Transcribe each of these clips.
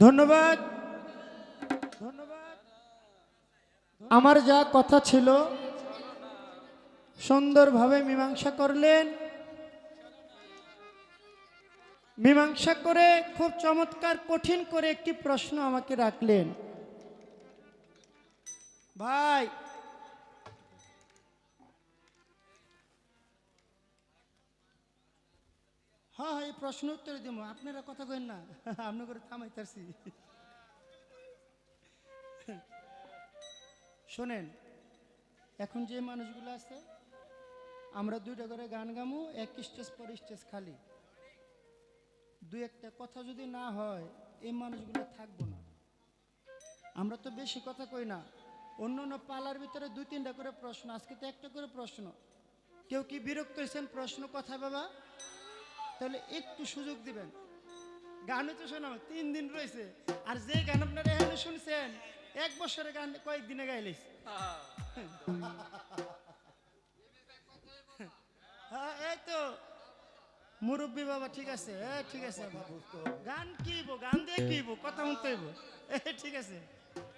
ধন্যবাদ। ধন্যবাদ। আমার যা কথা ছিল, সুন্দরভাবে মীমাংসা করলেন। মীমাংসা করে খুব চমৎকার, কঠিন করে একটি প্রশ্ন আমাকে রাখলেন। ভাই হ্যাঁ হ্যাঁ এই প্রশ্ন উত্তর দিব। আপনারা কথা কইন না। আপনি করে থামাইতারছি শোনেন, এখন যে মানুষগুলো আছে, আমরা দুইটা করে গান গামু, এক স্টেজ পর স্টেজ খালি। দু একটা কথা যদি না হয়, এই মানুষগুলো থাকব না। আমরা তো বেশি কথা কই না। অন্য অন্য পালার ভিতরে দুই তিনটা করে প্রশ্ন, আজকে তো একটা করে প্রশ্ন। কেউ কি বিরক্ত হয়েছেন প্রশ্ন, কথা বাবা? তাহলে একটু সুযোগ দিবেন। গানও তো শোনাবো তিন দিন রয়েছে। আর যে গান আপনারা এখানে শুনছেন এক বছরের গান কয়েকদিনে গাইলিস হ্যাঁ এই তো। মুরব্বী বাবা ঠিক আছে এ ঠিক আছে। গান কি হইবো? গান দিয়ে কি হইবো? কথা মতো হইব। ঠিক আছে।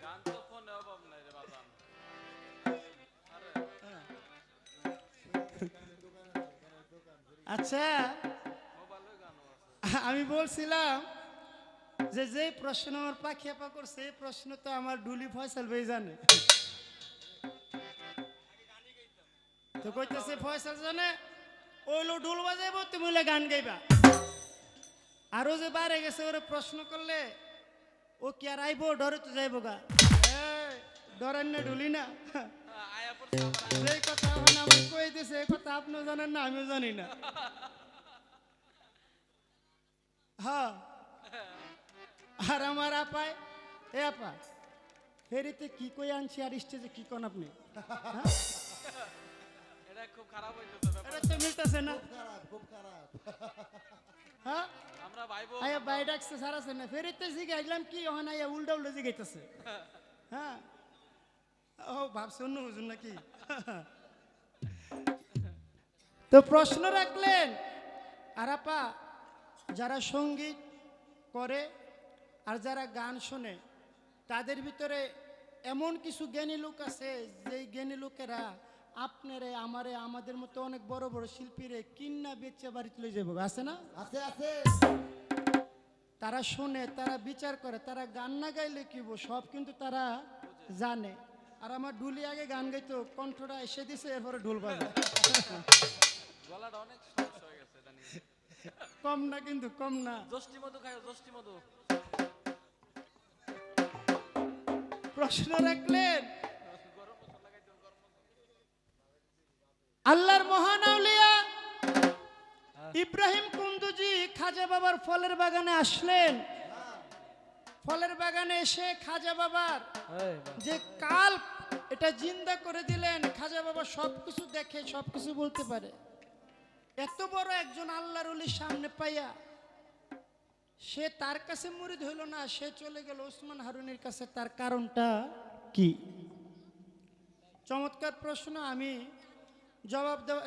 গান তো ফোনে অভাব নাই রে বাজান আচ্ছা আমি বলছিলাম যে যে প্রশ্ন আমার পাখি আপা করছে এই প্রশ্ন তো আমার ডুলি ফয়সাল ভাই জানে। তো কইতেছে ফয়সাল জানে? ওইলো ডুল বাজাইবো তুমি হইলে গান গাইবা। আরও যে বারে গেছে ওরে প্রশ্ন করলে ও কি আর আইবো? ডরে তো যাইবো গা। ডরেন না ডুলি না। আবার এই কথা আমার কই দিছে এই কথা আপনিও জানেন না আমিও জানি না। হ্যাঁ। আর আমার আপায় এ আপা ফেরিতে কি কই আনছি আর স্টেজে কি কোন আপনি? এটা খুব খারাপ হইতেছে এটা তো মিলতেছে না। হ্যাঁ? আমরা ভাই আয়া বাই ডাকছে সার না। ফেরিতে জিগে আসলাম কি ওখানে আয়া উল্টা উল্টা জিগাইতেছে। হ্যাঁ? ও ভাবছে অন্য হুজুর নাকি? তো প্রশ্ন রাখলেন আর আপা যারা সংগীত করে আর যারা গান শোনে তাদের ভিতরে এমন কিছু জ্ঞানী লোক আছে যেই জ্ঞানী লোকেরা আপনারে আমারে আমাদের মতো অনেক বড় বড় শিল্পীরে কিন্না বেচে বাড়িতে লয়ে যাব আছে না? আছে আছে। তারা শোনে তারা বিচার করে তারা গান না গাইলে কি সব কিন্তু তারা জানে। আর আমার ডুলি আগে গান গাইতো কণ্ঠটা এসে দিছে এরপরে ঢোল বাজে। গলাটা অনেক সমস্যা হয়ে গেছে এটা নিয়ে কম না কিন্তু কম না। জষ্টি মধু খাইও জষ্টি মধু। প্রশ্ন রাখলেন। আল্লাহর মহান আউলিয়া। ইব্রাহিম কুন্দুজি খাজা বাবার ফলের বাগানে আসলেন। ফলের বাগানে এসে খাজা বাবার যে কাল এটা জিন্দা করে দিলেন। খাজা বাবা সবকিছু দেখে সবকিছু বলতে পারে। এত বড় একজন আল্লাহর অলির সামনে পাইয়া সে তার কাছে মুরিদ হইল না, সে চলে গেল ওসমান হারুনের কাছে। তার কারণটা কি? চমৎকার প্রশ্ন, আমি জবাব দেওয়া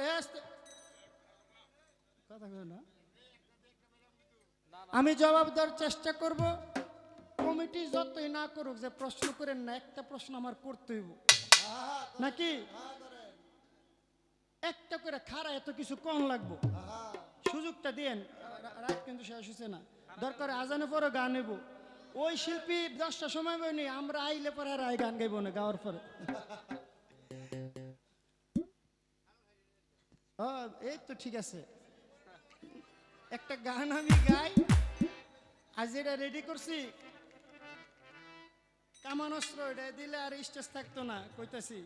না। আমি জবাব দেওয়ার চেষ্টা করব। কমিটি যতই না করুক, যে প্রশ্ন করেন না, একটা প্রশ্ন আমার করতে হইব। নাকি? একটা করে খাড়া এত কিছু কম লাগবো। সুযোগটা দেন রাত কিন্তু শেষ হচ্ছে না। দরকার আজানে পরে গান নেব ওই শিল্পী দশটা সময় বইনি, আমরা আইলে পরে আর গান গাইব না, গাওয়ার পরে। এই তো ঠিক আছে। একটা গান আমি গাই, আজ এটা রেডি করছি। কামান অস্ত্র এটা দিলে আর স্টেজ থাকতো না, কইতাছি।